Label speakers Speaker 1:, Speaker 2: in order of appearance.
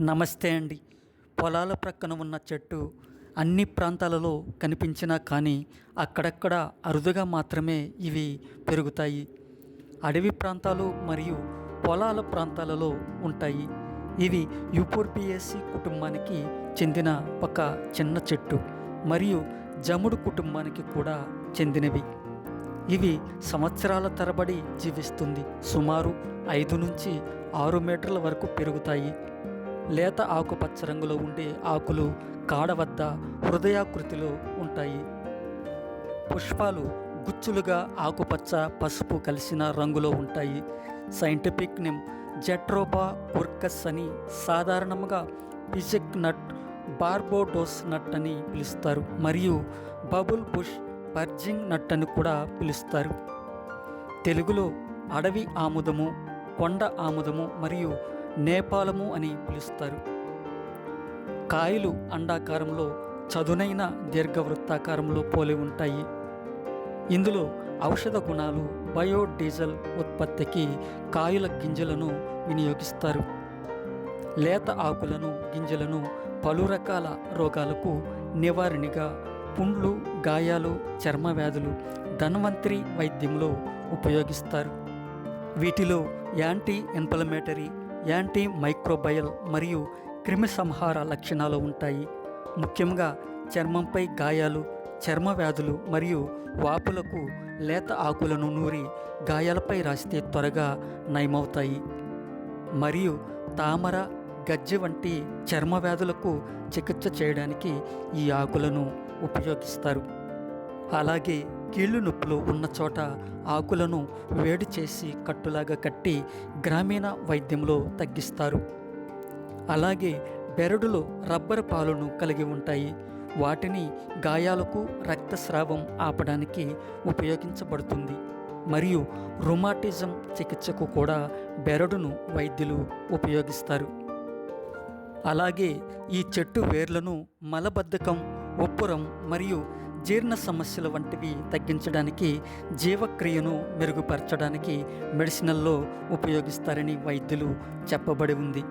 Speaker 1: నమస్తే అండి. పొలాల ప్రక్కన ఉన్న చెట్టు అన్ని ప్రాంతాలలో కనిపించినా కానీ అక్కడక్కడ అరుదుగా మాత్రమే ఇవి పెరుగుతాయి. అడవి ప్రాంతాలు మరియు పొలాల ప్రాంతాలలో ఉంటాయి. ఇవి యూపోర్పియేసి కుటుంబానికి చెందిన ఒక చిన్న చెట్టు మరియు జముడు కుటుంబానికి కూడా చెందినవి. ఇవి సంవత్సరాల తరబడి జీవిస్తుంది. సుమారు ఐదు నుంచి ఆరు మీటర్ల వరకు పెరుగుతాయి. లేత ఆకుపచ్చ రంగులో ఉండే ఆకులు కాడ వద్ద హృదయాకృతిలో ఉంటాయి. పుష్పాలు గుచ్చులుగా ఆకుపచ్చ పసుపు కలిసిన రంగులో ఉంటాయి. సైంటిఫిక్ నేమ్ జెట్రోబా కుర్కస్ అని సాధారణంగా పిజెక్ నట్ బార్బోడోస్ నట్ అని పిలుస్తారు. మరియు బబుల్ బుష్ పర్జింగ్ నట్ అని కూడా పిలుస్తారు. తెలుగులో అడవి ఆముదము కొండ ఆముదము మరియు నేపాలము అని పిలుస్తారు. కాయలు అండాకారంలో చదునైన దీర్ఘవృత్తాకారంలో పోలి ఉంటాయి. ఇందులో ఔషధ గుణాలు బయోడీజల్ ఉత్పత్తికి కాయల గింజలను వినియోగిస్తారు. లేత ఆకులను గింజలను పలు రకాల రోగాలకు నివారణగా పుండ్లు గాయాలు చర్మ వ్యాధులు ధన్వంతరి వైద్యంలో ఉపయోగిస్తారు. వీటిలో యాంటీ ఇన్ఫ్లమేటరీ యాంటీ మైక్రోబయల్ మరియు క్రిమి సంహార లక్షణాలు ఉంటాయి. ముఖ్యంగా చర్మంపై గాయాలు చర్మ వ్యాధులు మరియు వాపులకు లేత ఆకులను నూరి గాయాలపై రాస్తే త్వరగా నయమవుతాయి. మరియు తామర గజ్జి వంటి చర్మ వ్యాధులకు చికిత్స చేయడానికి ఈ ఆకులను ఉపయోగిస్తారు. అలాగే కీళ్ళు నొప్పులు ఉన్న చోట ఆకులను వేడి చేసి కట్టులాగా కట్టి గ్రామీణ వైద్యంలో తగ్గిస్తారు. అలాగే బెరడులో రబ్బరు పాలును కలిగి ఉంటాయి. వాటిని గాయాలకు రక్తస్రావం ఆపడానికి ఉపయోగించబడుతుంది. మరియు రుమాటిజం చికిత్సకు కూడా బెరడును వైద్యులు ఉపయోగిస్తారు. అలాగే ఈ చెట్టు వేర్లను మలబద్ధకం ఉప్పురం మరియు జీర్ణ సమస్యల వంటివి తగ్గించడానికి జీవక్రియను మెరుగుపరచడానికి మెడిసినల్లో ఉపయోగిస్తారని వైద్యులు చెప్పబడి ఉంది.